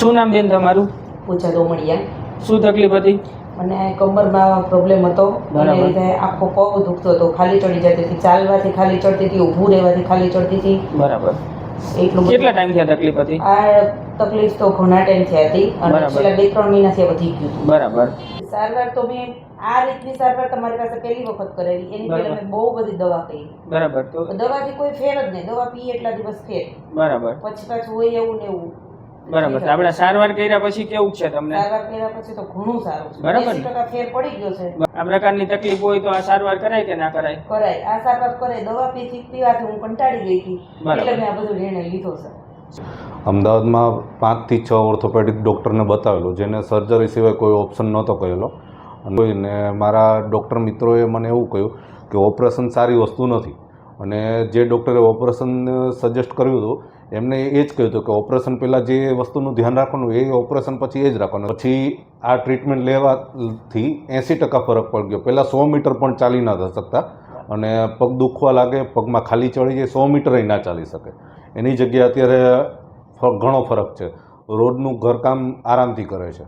શું નામ બેન તમારું? પૂછા દોમડિયા શું તકલીફ હતી? મને કમરમાં પ્રોબ્લેમ હતો. એને લીધે આખો પગ દુખતો હતો. ખાલી ચડી જતી હતી. ચાલવાથી ખાલી ચડતી હતી ઊભું રહેવાથી ખાલી ચડતી હતી. બરાબર. એટલું કેટલા ટાઈમ થયા તકલીફ હતી? આ તકલીફ તો ઘણા ટાઈમથી હતી. અને છેલ્લા બે ત્રણ મહિનાથી વધી ગયું બરાબર. સારવાર તો મેં આ રીતની સારવાર તમારી પાસે પહેલી વખત કરેલી. એની પહેલા મેં બહુ બધી દવા કરી. બરાબર. તો દવાથી કોઈ ફેર જ નહીં. દવા પીએ એટલા દિવસ ફેર. બરાબર. પછી પાછું હોય એવું ને એવું. બરાબર. આપણે સારવાર કર્યા પછી કેવું છે તમને? સારવાર કર્યા પછી તો ઘણું સારું છે. બરાબર. 80% ફેર પડી ગયો છે. આ પ્રકારની તકલીફ હોય તો આ સારવાર કરાય કે ના કરાય? કરાય. આ સારવાર કરે દવા પીથી પીવાથી હું કંટાળી ગઈ હતી. એટલે મેં આ બધો નિર્ણય લીધો છે. અમદાવાદમાં પાંચથી છ ઓર્થોપેડિક ડૉક્ટરને બતાવેલું જેને સર્જરી સિવાય કોઈ ઓપ્શન નહોતો કહેલો અને મારા ડૉક્ટર મિત્રોએ મને એવું કહ્યું કે ઓપરેશન સારી વસ્તુ નથી. અને જે ડૉક્ટરે ઓપરેશન સજેસ્ટ કર્યું હતું એમને એ જ કહ્યું હતું કે ઓપરેશન પહેલાં જે વસ્તુનું ધ્યાન રાખવાનું એ ઓપરેશન પછી એ જ રાખવાનું. પછી આ ટ્રીટમેન્ટ લેવાથી એંસી ટકા ફરક પડી ગયો. પહેલાં સો મીટર પણ ચાલી ના શકતા અને પગ દુખવા લાગે, પગમાં ખાલી ચડી જાય, સો મીટરય ના ચાલી શકે. એની જગ્યાએ અત્યારે ઘણો ફરક છે. રોડનું ઘરકામ આરામથી કરે છે.